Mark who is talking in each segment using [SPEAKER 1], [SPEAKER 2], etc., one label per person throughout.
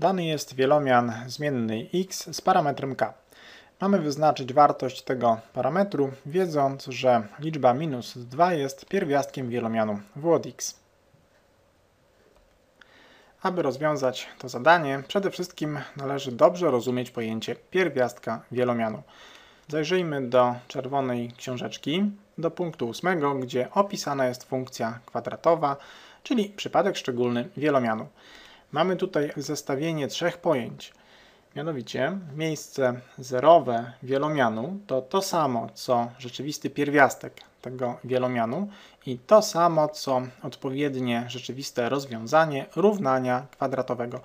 [SPEAKER 1] Dany jest wielomian zmienny x z parametrem k. Mamy wyznaczyć wartość tego parametru, wiedząc, że liczba minus 2 jest pierwiastkiem wielomianu w od x. Aby rozwiązać to zadanie, przede wszystkim należy dobrze rozumieć pojęcie pierwiastka wielomianu. Zajrzyjmy do czerwonej książeczki, do punktu 8, gdzie opisana jest funkcja kwadratowa, czyli przypadek szczególny wielomianu. Mamy tutaj zestawienie trzech pojęć. Mianowicie miejsce zerowe wielomianu to to samo, co rzeczywisty pierwiastek tego wielomianu i to samo, co odpowiednie rzeczywiste rozwiązanie równania kwadratowego.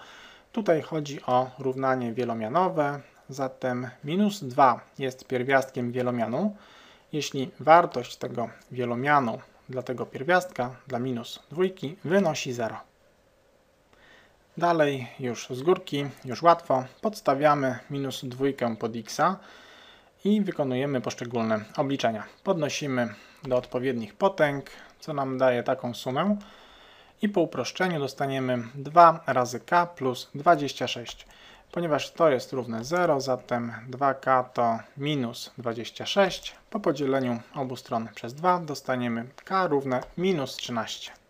[SPEAKER 1] Tutaj chodzi o równanie wielomianowe, zatem minus 2 jest pierwiastkiem wielomianu. Jeśli wartość tego wielomianu dla tego pierwiastka, dla minus dwójki, wynosi 0. Dalej już z górki, już łatwo, podstawiamy minus dwójkę pod x i wykonujemy poszczególne obliczenia. Podnosimy do odpowiednich potęg, co nam daje taką sumę i po uproszczeniu dostaniemy 2 razy k plus 26. Ponieważ to jest równe 0, zatem 2k to minus 26. Po podzieleniu obu stron przez 2 dostaniemy k równe minus 13.